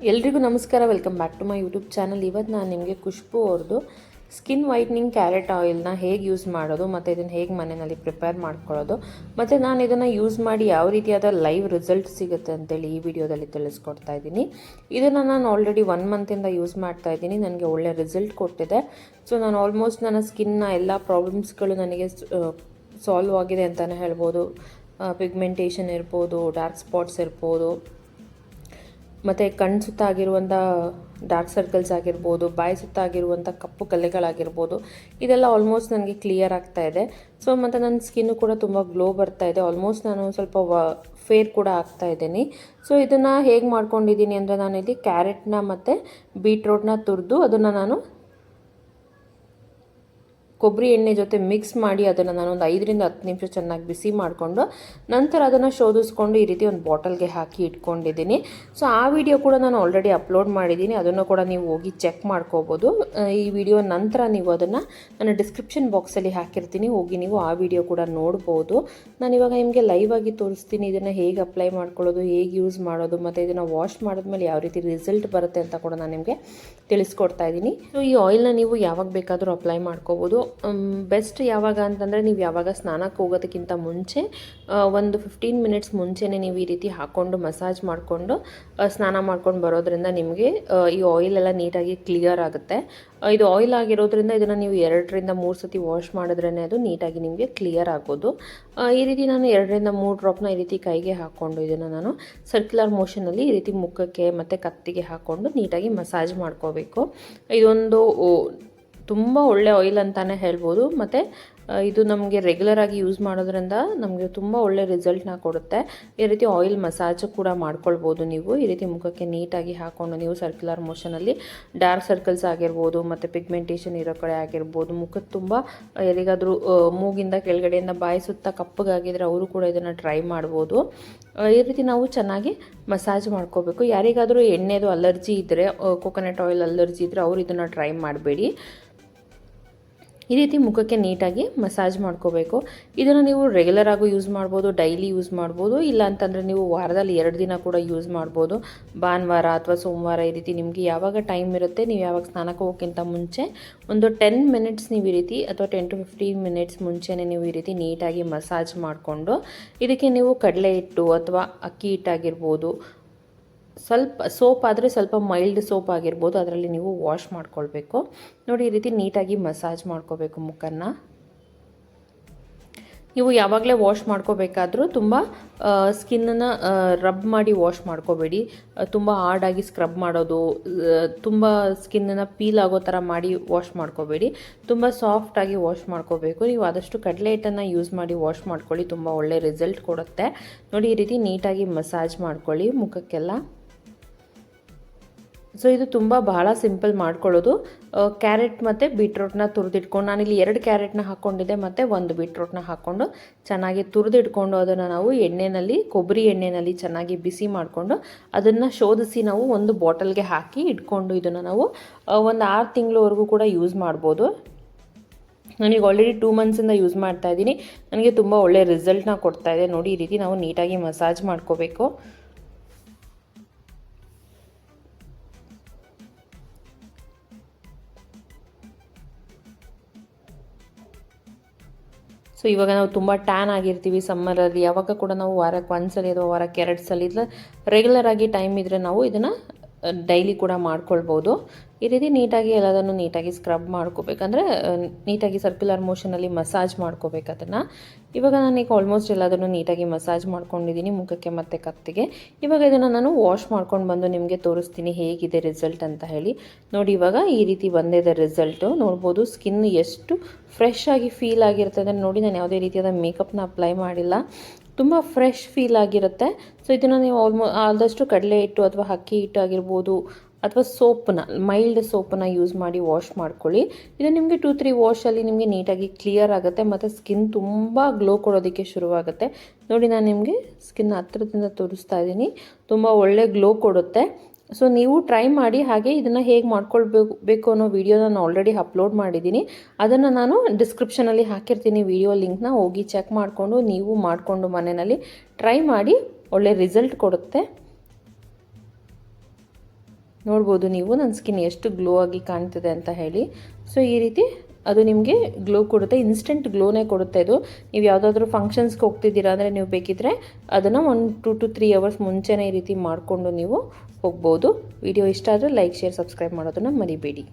ಎಲ್ರಿಗೂ ನಮಸ್ಕಾರ welcome back to my YouTube channel ಇವತ್ತು ನಾನು ನಿಮಗೆ ಖುಷ್ಬು ಅವ್ರದ್ದು ಸ್ಕಿನ್ ವೈಟ್ನಿಂಗ್ ಕ್ಯಾರೆಟ್ ಆಯಿಲ್ನ ಹೇಗೆ ಯೂಸ್ ಮಾಡೋದು, ಮತ್ತು ಇದನ್ನು ಹೇಗೆ ಮನೆಯಲ್ಲಿ ಪ್ರಿಪೇರ್ ಮಾಡ್ಕೊಳ್ಳೋದು, ಮತ್ತು ನಾನು ಇದನ್ನು ಯೂಸ್ ಮಾಡಿ ಯಾವ ರೀತಿಯಾದ ಲೈವ್ ರಿಸಲ್ಟ್ ಸಿಗುತ್ತೆ ಅಂತೇಳಿ ಈ ವಿಡಿಯೋದಲ್ಲಿ ತಿಳಿಸ್ಕೊಡ್ತಾ ಇದ್ದೀನಿ. ಇದನ್ನು ನಾನು ಆಲ್ರೆಡಿ ಒನ್ ಮಂತಿಂದ ಯೂಸ್ ಮಾಡ್ತಾ ಇದ್ದೀನಿ. ನನಗೆ ಒಳ್ಳೆ ರಿಸಲ್ಟ್ ಕೊಟ್ಟಿದೆ. ಸೊ ನಾನು ಆಲ್ಮೋಸ್ಟ್ ನನ್ನ ಸ್ಕಿನ್ನ ಎಲ್ಲ ಪ್ರಾಬ್ಲಮ್ಸ್ಗಳು ನನಗೆ ಸಾಲ್ವ್ ಆಗಿದೆ ಅಂತಲೇ ಹೇಳ್ಬೋದು. ಪಿಗ್ಮೆಂಟೇಷನ್ ಇರ್ಬೋದು ಡಾರ್ಕ್ ಸ್ಪಾಟ್ಸ್ ಇರ್ಬೋದು. ಮತ್ತು ಕಣ್ಣು ಸುತ್ತ ಆಗಿರುವಂಥ ಡಾರ್ಕ್ ಸರ್ಕಲ್ಸ್ ಆಗಿರ್ಬೋದು, ಬಾಯಿ ಸುತ್ತ ಆಗಿರುವಂಥ ಕಪ್ಪು ಕಲೆಗಳಾಗಿರ್ಬೋದು ಇದೆಲ್ಲ ಆಲ್ಮೋಸ್ಟ್ ನನಗೆ ಕ್ಲಿಯರ್ ಆಗ್ತಾ ಇದೆ. ಸೊ ಮತ್ತು ನನ್ನ ಸ್ಕಿನ್ನು ಕೂಡ ತುಂಬ ಗ್ಲೋ ಬರ್ತಾ ಇದೆ. ಆಲ್ಮೋಸ್ಟ್ ನಾನು ಸ್ವಲ್ಪ ವ ಫೇರ್ ಕೂಡ ಆಗ್ತಾ ಇದ್ದೀನಿ. ಸೊ ಇದನ್ನು ಹೇಗೆ ಮಾಡ್ಕೊಂಡಿದ್ದೀನಿ ಅಂದರೆ ನಾನು ಇಲ್ಲಿ ಕ್ಯಾರೆಟ್ನ ಮತ್ತು ಬೀಟ್ರೋಟ್ನ ತುರಿದು ಅದನ್ನು ನಾನು ಕೊಬ್ಬರಿ ಎಣ್ಣೆ ಜೊತೆ ಮಿಕ್ಸ್ ಮಾಡಿ ಅದನ್ನು ನಾನು ಒಂದು ಐದರಿಂದ ಹತ್ತು ನಿಮಿಷ ಚೆನ್ನಾಗಿ ಬಿಸಿ ಮಾಡಿಕೊಂಡು ನಂತರ ಅದನ್ನು ಶೋಧಿಸ್ಕೊಂಡು ಈ ರೀತಿ ಒಂದು ಬಾಟಲ್ಗೆ ಹಾಕಿ ಇಟ್ಕೊಂಡಿದ್ದೀನಿ. ಸೊ ಆ ವಿಡಿಯೋ ಕೂಡ ನಾನು ಆಲ್ರೆಡಿ ಅಪ್ಲೋಡ್ ಮಾಡಿದ್ದೀನಿ. ಅದನ್ನು ಕೂಡ ನೀವು ಹೋಗಿ ಚೆಕ್ ಮಾಡ್ಕೋಬೋದು. ಈ ವಿಡಿಯೋ ನಂತರ ನೀವು ಅದನ್ನು ನನ್ನ ಡಿಸ್ಕ್ರಿಪ್ಷನ್ ಬಾಕ್ಸಲ್ಲಿ ಹಾಕಿರ್ತೀನಿ. ಹೋಗಿ ನೀವು ಆ ವಿಡಿಯೋ ಕೂಡ ನೋಡ್ಬೋದು. ನಾನು ಇವಾಗ ನಿಮಗೆ ಲೈವ್ ಆಗಿ ತೋರಿಸ್ತೀನಿ. ಇದನ್ನು ಹೇಗೆ ಅಪ್ಲೈ ಮಾಡ್ಕೊಳ್ಳೋದು, ಹೇಗೆ ಯೂಸ್ ಮಾಡೋದು, ಮತ್ತು ಇದನ್ನು ವಾಶ್ ಮಾಡಿದ್ಮೇಲೆ ಯಾವ ರೀತಿ ರಿಸಲ್ಟ್ ಬರುತ್ತೆ ಅಂತ ಕೂಡ ನಾನು ನಿಮಗೆ ತಿಳಿಸ್ಕೊಡ್ತಾ ಇದ್ದೀನಿ. ಸೊ ಈ ಆಯಿಲ್ನ ನೀವು ಯಾವಾಗ ಬೇಕಾದರೂ ಅಪ್ಲೈ ಮಾಡ್ಕೋಬೋದು. ಬೆಸ್ಟ್ ಯಾವಾಗ ಅಂತಂದರೆ ನೀವು ಯಾವಾಗ ಸ್ನಾನಕ್ಕೆ ಹೋಗೋದಕ್ಕಿಂತ ಮುಂಚೆ ಒಂದು ಫಿಫ್ಟೀನ್ ಮಿನಿಟ್ಸ್ ಮುಂಚೆನೇ ನೀವು ಈ ರೀತಿ ಹಾಕ್ಕೊಂಡು ಮಸಾಜ್ ಮಾಡಿಕೊಂಡು ಸ್ನಾನ ಮಾಡ್ಕೊಂಡು ಬರೋದ್ರಿಂದ ನಿಮಗೆ ಈ ಆಯಿಲ್ ಎಲ್ಲ ನೀಟಾಗಿ ಕ್ಲಿಯರ್ ಆಗುತ್ತೆ. ಇದು ಆಯಿಲ್ ಆಗಿರೋದ್ರಿಂದ ಇದನ್ನು ನೀವು ಎರಡರಿಂದ ಮೂರು ಸತಿ ವಾಶ್ ಮಾಡಿದ್ರೇ ಅದು ನೀಟಾಗಿ ನಿಮಗೆ ಕ್ಲಿಯರ್ ಆಗೋದು. ಈ ರೀತಿ ನಾನು ಎರಡರಿಂದ ಮೂರು ಡ್ರಾಪ್ನ ಈ ರೀತಿ ಕೈಗೆ ಹಾಕ್ಕೊಂಡು ಇದನ್ನು ನಾನು ಸರ್ಕ್ಯುಲರ್ ಮೋಷನಲ್ಲಿ ಈ ರೀತಿ ಮುಖಕ್ಕೆ ಮತ್ತು ಕತ್ತಿಗೆ ಹಾಕ್ಕೊಂಡು ನೀಟಾಗಿ ಮಸಾಜ್ ಮಾಡ್ಕೋಬೇಕು. ಇದೊಂದು ತುಂಬ ಒಳ್ಳೆ ಆಯಿಲ್ ಅಂತಲೇ ಹೇಳ್ಬೋದು. ಮತ್ತು ಇದು ನಮಗೆ ರೆಗ್ಯುಲರ್ ಆಗಿ ಯೂಸ್ ಮಾಡೋದ್ರಿಂದ ನಮಗೆ ತುಂಬ ಒಳ್ಳೆ ರಿಸಲ್ಟ್ನ ಕೊಡುತ್ತೆ. ಈ ರೀತಿ ಆಯಿಲ್ ಮಸಾಜ್ ಕೂಡ ಮಾಡ್ಕೊಳ್ಬೋದು ನೀವು. ಈ ರೀತಿ ಮುಖಕ್ಕೆ ನೀಟಾಗಿ ಹಾಕ್ಕೊಂಡು ನೀವು ಸರ್ಕ್ಯುಲರ್ ಮೋಷನಲ್ಲಿ ಡಾರ್ಕ್ ಸರ್ಕಲ್ಸ್ ಆಗಿರ್ಬೋದು, ಮತ್ತು ಪಿಗ್ಮೆಂಟೇಷನ್ ಇರೋ ಕಡೆ ಆಗಿರ್ಬೋದು ಮುಖಕ್ಕೆ ತುಂಬ ಎಲ್ಲಿಗಾದರೂ ಮೂಗಿಂದ ಕೆಳಗಡೆಯಿಂದ ಬಾಯಿಸುತ್ತಾ ಕಪ್ಪಗಾಗಿದ್ರೆ ಅವರು ಕೂಡ ಇದನ್ನು ಟ್ರೈ ಮಾಡ್ಬೋದು. ಈ ರೀತಿ ನಾವು ಚೆನ್ನಾಗಿ ಮಸಾಜ್ ಮಾಡ್ಕೋಬೇಕು. ಯಾರಿಗಾದರೂ ಎಣ್ಣೆದು ಅಲರ್ಜಿ ಇದ್ದರೆ ಕೋಕೋನಟ್ ಆಯಿಲ್ ಅಲರ್ಜಿ ಇದ್ದರೆ ಅವರು ಇದನ್ನು ಟ್ರೈ ಮಾಡಬೇಡಿ. ಈ ರೀತಿ ಮುಖಕ್ಕೆ ನೀಟಾಗಿ ಮಸಾಜ್ ಮಾಡ್ಕೋಬೇಕು. ಇದನ್ನು ನೀವು ರೆಗ್ಯುಲರ್ ಆಗೂ ಯೂಸ್ ಮಾಡ್ಬೋದು ಡೈಲಿ ಯೂಸ್ ಮಾಡ್ಬೋದು, ಇಲ್ಲ ಅಂತಂದರೆ ನೀವು ವಾರದಲ್ಲಿ ಎರಡು ದಿನ ಕೂಡ ಯೂಸ್ ಮಾಡ್ಬೋದು. ಭಾನುವಾರ ಅಥವಾ ಸೋಮವಾರ ಈ ರೀತಿ ನಿಮಗೆ ಯಾವಾಗ ಟೈಮ್ ಇರುತ್ತೆ, ನೀವು ಯಾವಾಗ ಸ್ನಾನಕ್ಕೆ ಹೋಗೋಕ್ಕಿಂತ ಮುಂಚೆ ಒಂದು ಟೆನ್ ಮಿನಿಟ್ಸ್ ನೀವು ಈ ರೀತಿ ಅಥವಾ ಟೆನ್ ಟು ಫಿಫ್ಟೀನ್ ಮಿನಿಟ್ಸ್ ಮುಂಚೆನೇ ನೀವು ಈ ರೀತಿ ನೀಟಾಗಿ ಮಸಾಜ್ ಮಾಡಿಕೊಂಡು, ಇದಕ್ಕೆ ನೀವು ಕಡಲೆ ಹಿಟ್ಟು ಅಥವಾ ಅಕ್ಕಿ ಹಿಟ್ಟಾಗಿರ್ಬೋದು ಸ್ವಲ್ಪ ಸೋಪ್ ಆದರೆ ಸ್ವಲ್ಪ ಮೈಲ್ಡ್ ಸೋಪ್ ಆಗಿರ್ಬೋದು, ಅದರಲ್ಲಿ ನೀವು ವಾಶ್ ಮಾಡ್ಕೊಳ್ಬೇಕು. ನೋಡಿ, ಈ ರೀತಿ ನೀಟಾಗಿ ಮಸಾಜ್ ಮಾಡ್ಕೋಬೇಕು ಮುಖನ್ನು. ನೀವು ಯಾವಾಗಲೇ ವಾಶ್ ಮಾಡ್ಕೋಬೇಕಾದ್ರೂ ತುಂಬ ಸ್ಕಿನ್ನನ್ನು ರಬ್ ಮಾಡಿ ವಾಶ್ ಮಾಡ್ಕೋಬೇಡಿ. ತುಂಬ ಹಾರ್ಡಾಗಿ ಸ್ಕ್ರಬ್ ಮಾಡೋದು ತುಂಬ ಸ್ಕಿನ್ನನ್ನು ಪೀಲ್ ಆಗೋ ಥರ ಮಾಡಿ ವಾಶ್ ಮಾಡ್ಕೋಬೇಡಿ. ತುಂಬ ಸಾಫ್ಟಾಗಿ ವಾಶ್ ಮಾಡ್ಕೋಬೇಕು. ನೀವು ಆದಷ್ಟು ಕಡಲೆ ಹಿಟ್ಟನ್ನು ಯೂಸ್ ಮಾಡಿ ವಾಶ್ ಮಾಡ್ಕೊಳ್ಳಿ, ತುಂಬ ಒಳ್ಳೆ ರಿಸಲ್ಟ್ ಕೊಡುತ್ತೆ. ನೋಡಿ, ಈ ರೀತಿ ನೀಟಾಗಿ ಮಸಾಜ್ ಮಾಡ್ಕೊಳ್ಳಿ ಮುಖಕ್ಕೆಲ್ಲ. ಸೊ ಇದು ತುಂಬ ಬಹಳ ಸಿಂಪಲ್ ಮಾಡ್ಕೊಳ್ಳೋದು. ಕ್ಯಾರೆಟ್ ಮತ್ತು ಬೀಟ್ರೋಟ್ನ ತುರಿದಿಟ್ಕೊಂಡು ನಾನಿಲ್ಲಿ ಎರಡು ಕ್ಯಾರೆಟ್ನ ಹಾಕ್ಕೊಂಡಿದ್ದೆ, ಮತ್ತು ಒಂದು ಬೀಟ್ರೋಟ್ನ ಹಾಕ್ಕೊಂಡು ಚೆನ್ನಾಗಿ ತುರಿದಿಟ್ಕೊಂಡು ಅದನ್ನು ನಾವು ಎಣ್ಣೆಯಲ್ಲಿ ಕೊಬ್ಬರಿ ಎಣ್ಣೆಯಲ್ಲಿ ಚೆನ್ನಾಗಿ ಬಿಸಿ ಮಾಡಿಕೊಂಡು ಅದನ್ನು ಶೋಧಿಸಿ ನಾವು ಒಂದು ಬಾಟಲ್ಗೆ ಹಾಕಿ ಇಟ್ಕೊಂಡು ಇದನ್ನು ನಾವು ಒಂದು ಆರು ತಿಂಗಳವರೆಗೂ ಕೂಡ ಯೂಸ್ ಮಾಡ್ಬೋದು. ನನಗೆ ಆಲ್ರೆಡಿ ಟೂ ಮಂತ್ಸಿಂದ ಯೂಸ್ ಮಾಡ್ತಾ ಇದ್ದೀನಿ. ನನಗೆ ತುಂಬ ಒಳ್ಳೆಯ ರಿಸಲ್ಟ್ನ ಕೊಡ್ತಾ ಇದೆ. ನೋಡಿ, ಈ ರೀತಿ ನಾವು ನೀಟಾಗಿ ಮಸಾಜ್ ಮಾಡ್ಕೋಬೇಕು. ಸೊ ಇವಾಗ ನಾವು ತುಂಬ ಟ್ಯಾನ್ ಆಗಿರ್ತೀವಿ ಸಮ್ಮರಲ್ಲಿ ಯಾವಾಗ ಕೂಡ ನಾವು ವಾರಕ್ಕೆ ಒಂದ್ಸಲಿ ಅಥವಾ ವಾರಕ್ಕೆ ಎರಡು ಸಲ, ಇಲ್ಲ ರೆಗ್ಯುಲರ್ ಆಗಿ ಟೈಮ್ ಇದ್ದರೆ ನಾವು ಇದನ್ನು ಡೈಲಿ ಕೂಡ ಮಾಡ್ಕೊಳ್ಬೋದು. ಈ ರೀತಿ ನೀಟಾಗಿ ಎಲ್ಲದನ್ನು ನೀಟಾಗಿ ಸ್ಕ್ರಬ್ ಮಾಡ್ಕೋಬೇಕಂದ್ರೆ ನೀಟಾಗಿ ಸರ್ಕ್ಯುಲರ್ ಮೋಷನಲ್ಲಿ ಮಸಾಜ್ ಮಾಡ್ಕೋಬೇಕು ಅದನ್ನು. ಇವಾಗ ಈಗ ಆಲ್ಮೋಸ್ಟ್ ಎಲ್ಲದನ್ನು ನೀಟಾಗಿ ಮಸಾಜ್ ಮಾಡ್ಕೊಂಡಿದ್ದೀನಿ ಮುಖಕ್ಕೆ ಮತ್ತು ಕತ್ತಿಗೆ. ಇವಾಗ ಇದನ್ನು ನಾನು ವಾಶ್ ಮಾಡ್ಕೊಂಡು ಬಂದು ನಿಮಗೆ ತೋರಿಸ್ತೀನಿ ಹೇಗಿದೆ ರಿಸಲ್ಟ್ ಅಂತ ಹೇಳಿ. ನೋಡಿ, ಇವಾಗ ಈ ರೀತಿ ಬಂದಿದೆ ರಿಸಲ್ಟು ನೋಡ್ಬೋದು ಸ್ಕಿನ್ ಎಷ್ಟು ಫ್ರೆಶ್ ಆಗಿ ಫೀಲ್ ಆಗಿರ್ತದೆ. ನೋಡಿ, ನಾನು ಯಾವುದೇ ರೀತಿಯಾದ ಮೇಕಪ್ನ ಅಪ್ಲೈ ಮಾಡಿಲ್ಲ. ತುಂಬ ಫ್ರೆಶ್ ಫೀಲ್ ಆಗಿರುತ್ತೆ. ಸೊ ಇದನ್ನು ನೀವು ಆಲ್ಮೋ ಆದಷ್ಟು ಕಡಲೆ ಹಿಟ್ಟು ಅಥವಾ ಅಕ್ಕಿ ಹಿಟ್ಟು ಆಗಿರ್ಬೋದು ಅಥವಾ ಸೋಪನ್ನ ಮೈಲ್ಡ್ ಸೋಪನ್ನು ಯೂಸ್ ಮಾಡಿ ವಾಶ್ ಮಾಡ್ಕೊಳ್ಳಿ. ಇದು ನಿಮಗೆ ಟೂ ತ್ರೀ ವಾಶಲ್ಲಿ ನಿಮಗೆ ನೀಟಾಗಿ ಕ್ಲಿಯರ್ ಆಗುತ್ತೆ ಮತ್ತು ಸ್ಕಿನ್ ತುಂಬ ಗ್ಲೋ ಕೊಡೋದಕ್ಕೆ ಶುರುವಾಗುತ್ತೆ. ನೋಡಿ, ನಾನು ನಿಮಗೆ ಸ್ಕಿನ್ ಹತ್ರದಿಂದ ತೋರಿಸ್ತಾ ಇದ್ದೀನಿ. ತುಂಬ ಒಳ್ಳೆ ಗ್ಲೋ ಕೊಡುತ್ತೆ. ಸೊ ನೀವು ಟ್ರೈ ಮಾಡಿ ಹಾಗೆ ಇದನ್ನು ಹೇಗೆ ಮಾಡ್ಕೊಳ್ಬೇಕು, ಬೇಕು ಅನ್ನೋ ವೀಡಿಯೋ ನಾನು ಆಲ್ರೆಡಿ ಅಪ್ಲೋಡ್ ಮಾಡಿದ್ದೀನಿ. ಅದನ್ನು ನಾನು ಡಿಸ್ಕ್ರಿಪ್ಷನಲ್ಲಿ ಹಾಕಿರ್ತೀನಿ ವಿಡಿಯೋ ಲಿಂಕ್ನ ಹೋಗಿ ಚೆಕ್ ಮಾಡಿಕೊಂಡು ನೀವು ಮಾಡಿಕೊಂಡು ಮನೆಯಲ್ಲಿ ಟ್ರೈ ಮಾಡಿ ಒಳ್ಳೆ ರಿಸಲ್ಟ್ ಕೊಡುತ್ತೆ. ನೋಡ್ಬೋದು ನೀವು ನನ್ನ ಸ್ಕಿನ್ ಎಷ್ಟು ಗ್ಲೋ ಆಗಿ ಕಾಣ್ತಿದೆ ಅಂತ ಹೇಳಿ. ಸೊ ಈ ರೀತಿ ಅದು ನಿಮಗೆ ಗ್ಲೋ ಕೊಡುತ್ತೆ ಇನ್ಸ್ಟೆಂಟ್ ಗ್ಲೋನೇ ಕೊಡುತ್ತೆ ಅದು ನೀವು ಯಾವುದಾದ್ರೂ ಫಂಕ್ಷನ್ಸ್ಗೆ ಹೋಗ್ತಿದ್ದೀರಾ ಅಂದರೆ ನೀವು ಬೇಕಿದ್ರೆ ಅದನ್ನು one to two three hours ಮುಂಚೆನೇ ಈ ರೀತಿ ಮಾಡಿಕೊಂಡು ನೀವು ಹೋಗ್ಬೋದು. ವಿಡಿಯೋ ಇಷ್ಟ ಆದರೆ ಲೈಕ್ ಶೇರ್ ಸಬ್ಸ್ಕ್ರೈಬ್ ಮಾಡೋದನ್ನು ಮರಿಬೇಡಿ.